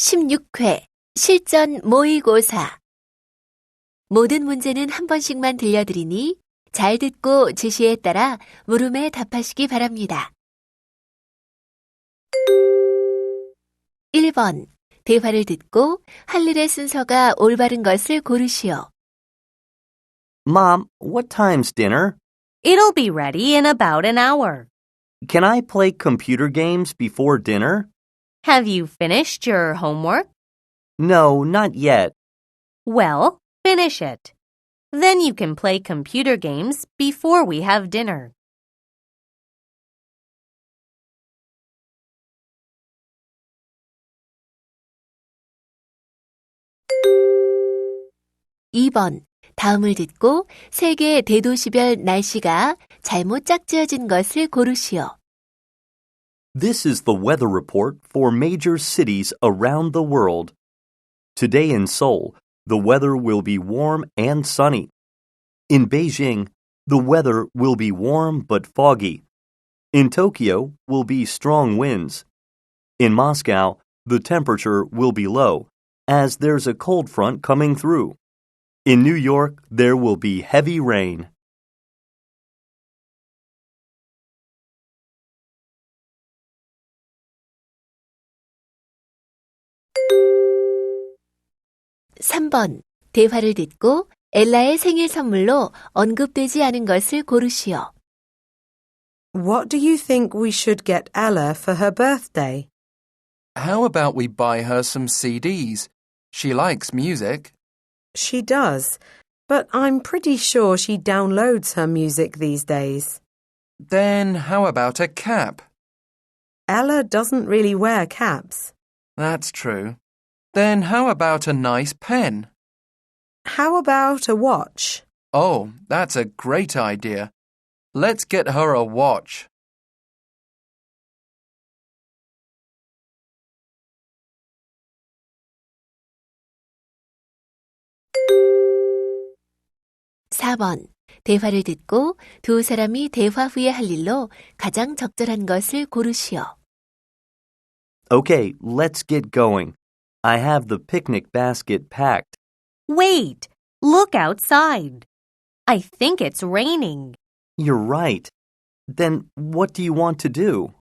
16회 실전 모의고사 모든 문제는 한 번씩만 들려드리니 잘 듣고 지시에 따라 물음에 답하시기 바랍니다. 1번 대화를 듣고 할 일의 순서가 올바른 것을 고르시오. Mom, what time's dinner? It'll be ready in about an hour. Can I play computer games before dinner? Have you finished your homework? No, not yet. Well, finish it. Then you can play computer games before we have dinner. 2번 다음을 듣고 세계 대도시별 날씨가 잘못 짝지어진 것을 고르시오. This is the weather report for major cities around the world. Today in Seoul, the weather will be warm and sunny. In Beijing, the weather will be warm but foggy. In Tokyo will be strong winds. In Moscow, the temperature will be low, as there's a cold front coming through. In New York, there will be heavy rain. 삼번 대화를 듣고 엘라의 생일 선물로 언급되지 않은 것을 고르시오. What do you think we should get Ella for her birthday? How about we buy her some CDs? She likes music. She does, but I'm pretty sure she downloads her music these days. Then how about a cap? Ella doesn't really wear caps. That's true. Then how about a nice pen? How about a watch? Oh, that's a great idea. Let's get her a watch. 사번 대화를 듣고 두 사람이 대화 후에 할 일로 가장 적절한 것을 고르시오. Okay, let's get going. I have the picnic basket packed. Wait! Look outside. I think it's raining. You're right. Then what do you want to do?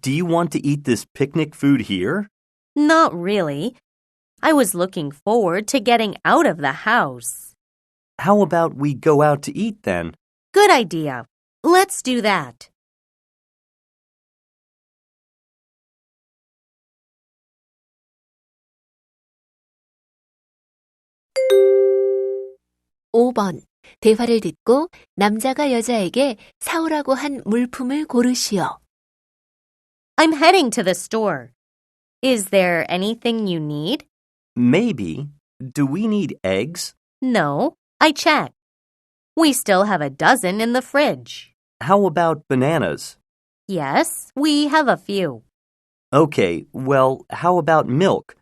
Do you want to eat this picnic food here? Not really. I was looking forward to getting out of the house. How about we go out to eat then? Good idea. Let's do that. 오번 대화를 듣고 남자가 여자에게 사오라고 한 물품을 고르시오. I'm heading to the store. Is there anything you need? Maybe. Do we need eggs? No, I checked. We still have a dozen in the fridge. How about bananas? Yes, we have a few. Okay, well, how about milk?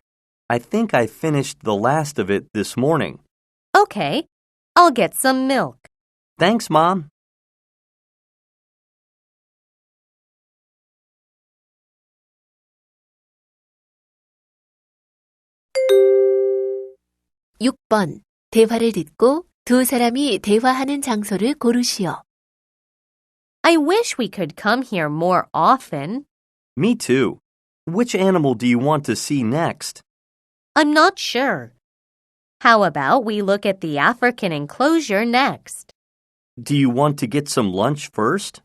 I think I finished the last of it this morning. Okay, I'll get some milk. Thanks, Mom. 육 번 대화를 듣고 두 사람이 대화하는 장소를 고르시오. I wish we could come here more often. Me too. Which animal do you want to see next? I'm not sure. How about we look at the African enclosure next? Do you want to get some lunch first?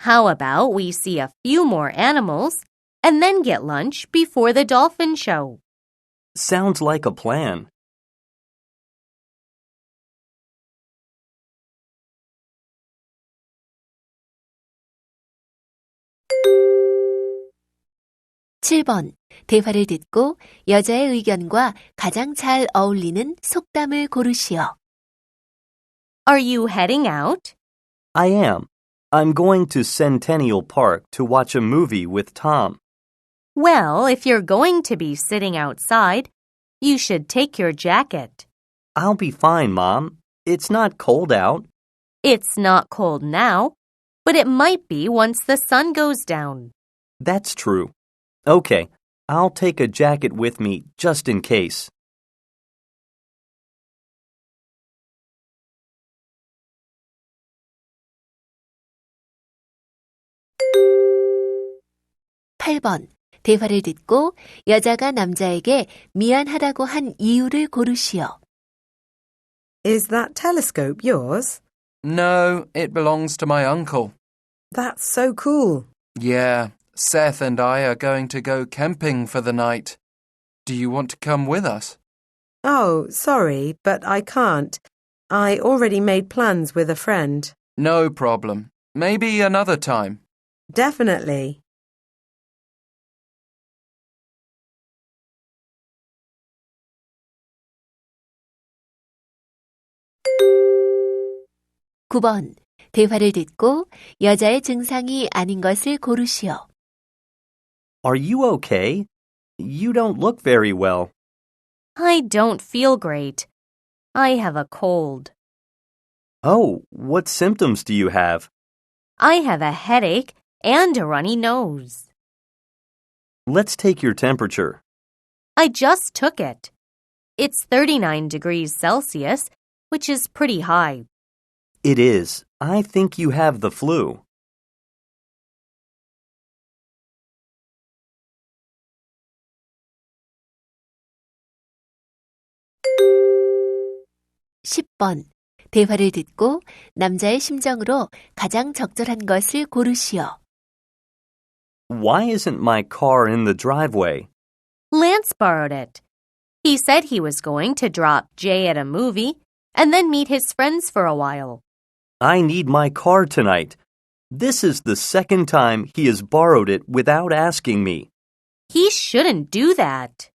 How about we see a few more animals and then get lunch before the dolphin show? Sounds like a plan. 칠 번 대화를 듣고 여자의 의견과 가장 잘 어울리는 속담을 고르시오. Are you heading out? I am. I'm going to Centennial Park to watch a movie with Tom. Well, if you're going to be sitting outside, you should take your jacket. I'll be fine, Mom. It's not cold out. It's not cold now, but it might be once the sun goes down. That's true. Okay, I'll take a jacket with me just in case. 팔 번 대화를 듣고 여자가 남자에게 미안하다고 한 이유를 고르시오. Is that telescope yours? No, it belongs to my uncle. That's so cool. Yeah, Seth and I are going to go camping for the night. Do you want to come with us? Oh, sorry, but I can't. I already made plans with a friend. No problem. Maybe another time. Definitely. 구 번 대화를 듣고 여자의 증상이 아닌 것을 고르시오. Are you okay? You don't look very well. I don't feel great. I have a cold. Oh, what symptoms do you have? I have a headache and a runny nose. Let's take your temperature. I just took it. It's 39 degrees Celsius, which is pretty high. It is. I think you have the flu. 십 번 대화를 듣고 남자의 심정으로 가장 적절한 것을 고르시오. Why isn't my car in the driveway? Lance borrowed it. He said he was going to drop Jay at a movie and then meet his friends for a while. I need my car tonight. This is the second time he has borrowed it without asking me. He shouldn't do that.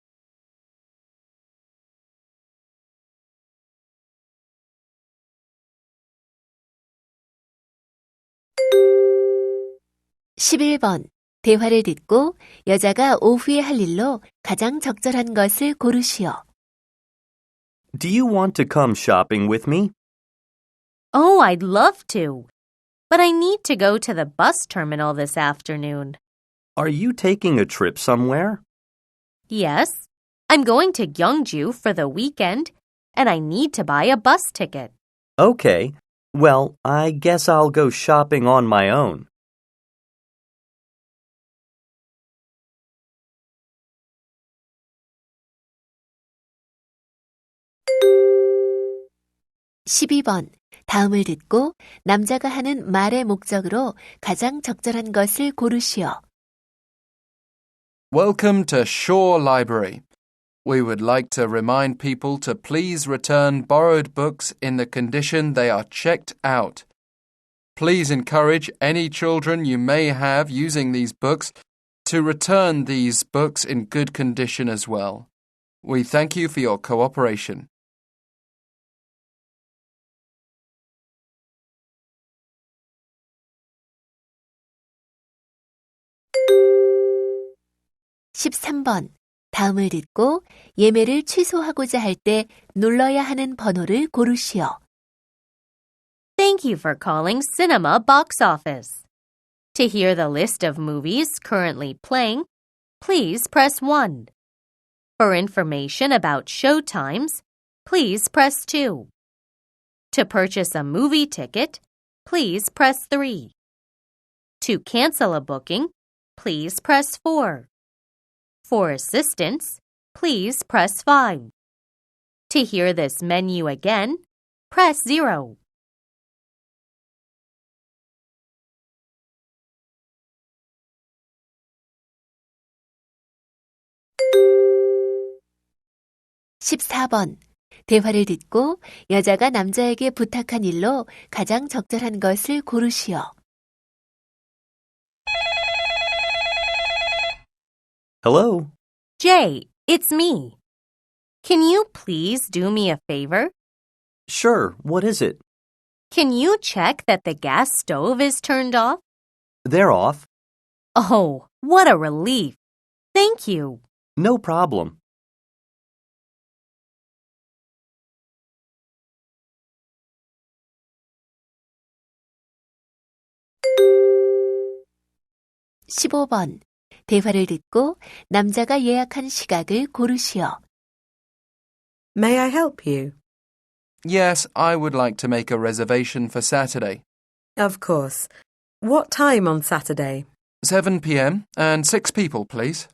십일 번 대화를 듣고 여자가 오후에 할 일로 가장 적절한 것을 고르시오. Do you want to come shopping with me? Oh, I'd love to. But I need to go to the bus terminal this afternoon. Are you taking a trip somewhere? Yes, I'm going to Gyeongju for the weekend, and I need to buy a bus ticket. Okay. Well, I guess I'll go shopping on my own. 십이 번 다음을 듣고 남자가 하는 말의 목적으로 가장 적절한 것을 고르시오. Welcome to Shore Library. We would like to remind people to please return borrowed books in the condition they are checked out. Please encourage any children you may have using these books to return these books in good condition as well. We thank you for your cooperation. (13번) 다음을 듣고 예매를 취소하고자 할 때 눌러야 하는 번호를 고르시오. Thank you for calling Cinema Box Office. To hear the list of movies currently playing, please press 1. For information about show times, please press 2. To purchase a movie ticket, please press 3. To cancel a booking, please press 4. For assistance, please press 5. To hear this menu again, press 0. 십사 번 대화를 듣고 여자가 남자에게 부탁한 일로 가장 적절한 것을 고르시오. Hello. Jay, it's me. Can you please do me a favor? Sure. What is it? Can you check that the gas stove is turned off? They're off. Oh, what a relief. Thank you. No problem. (15번) 대화를 듣고 남자가 예약한 시각을 고르시오. May I help you? Yes, I would like to make a reservation for Saturday. Of course. What time on Saturday? 7 p.m. and six people, please.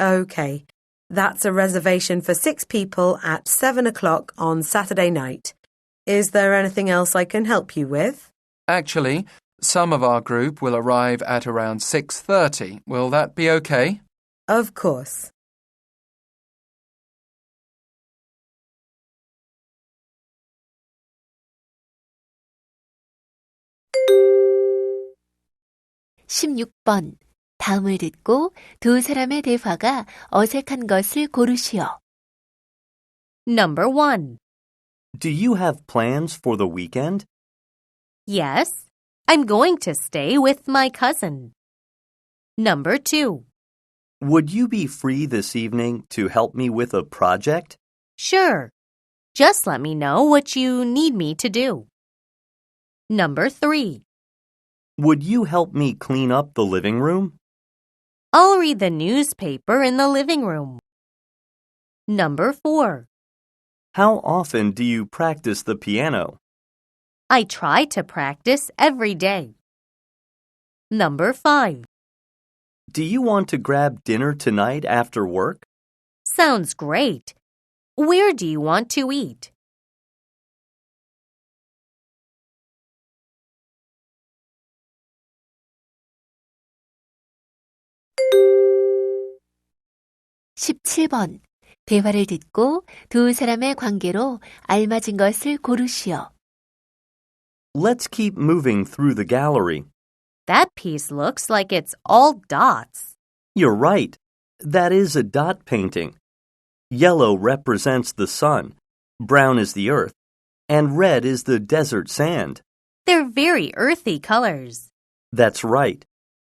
OK. That's a reservation for six people at 7 o'clock on Saturday night. Is there anything else I can help you with? Actually, some of our group will arrive at around 6:30. Will that be okay? Of course. 십육 번 다음을 듣고 두 사람의 대화가 어색한 것을 고르시오. Number 1. Do you have plans for the weekend? Yes, I'm going to stay with my cousin. Number 2. Would you be free this evening to help me with a project? Sure. Just let me know what you need me to do. Number 3. Would you help me clean up the living room? I'll read the newspaper in the living room. Number 4. How often do you practice the piano? I try to practice every day. Number 5. Do you want to grab dinner tonight after work? Sounds great. Where do you want to eat? 십칠 번 대화를 듣고 두 사람의 관계로 알맞은 것을 고르시오. Let's keep moving through the gallery. That piece looks like it's all dots. You're right. That is a dot painting. Yellow represents the sun, brown is the earth, and red is the desert sand. They're very earthy colors. That's right.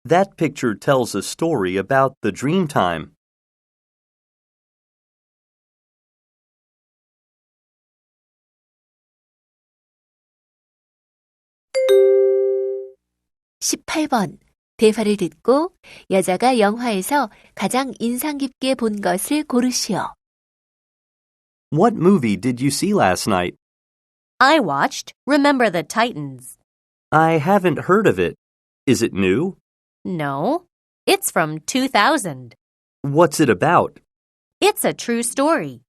That picture tells a story about the dream time. 십팔 번 대화를 듣고 여자가 영화에서 가장 인상 깊게 본 것을 고르시오. What movie did you see last night? I watched Remember the Titans. I haven't heard of it. Is it new? No, it's from 2000. What's it about? It's a true story.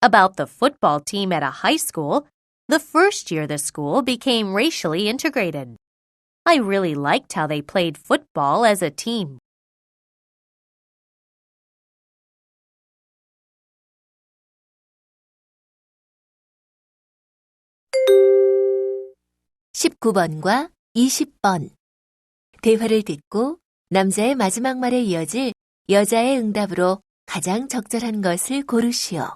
About the football team at a high school, the first year the school became racially integrated. I really liked how they played football as a team. 십구 번과 이십 번 대화를 듣고 남자의 마지막 말에 이어질 여자의 응답으로 가장 적절한 것을 고르시오.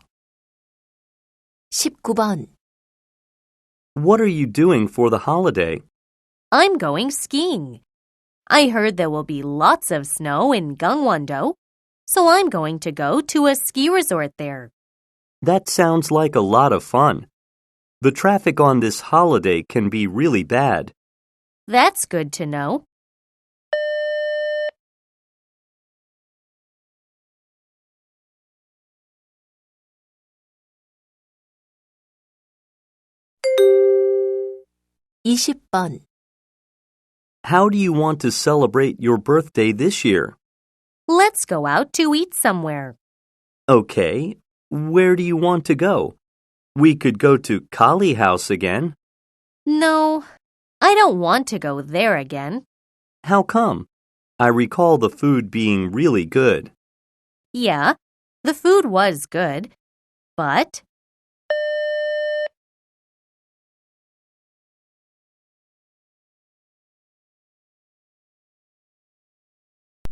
십구 번 What are you doing for the holiday? I'm going skiing. I heard there will be lots of snow in Gangwon-do, so I'm going to go to a ski resort there. That sounds like a lot of fun. The traffic on this holiday can be really bad. That's good to know. 20번 How do you want to celebrate your birthday this year? Let's go out to eat somewhere. Okay, where do you want to go? We could go to Kali House again. No, I don't want to go there again. How come? I recall the food being really good. Yeah, the food was good, but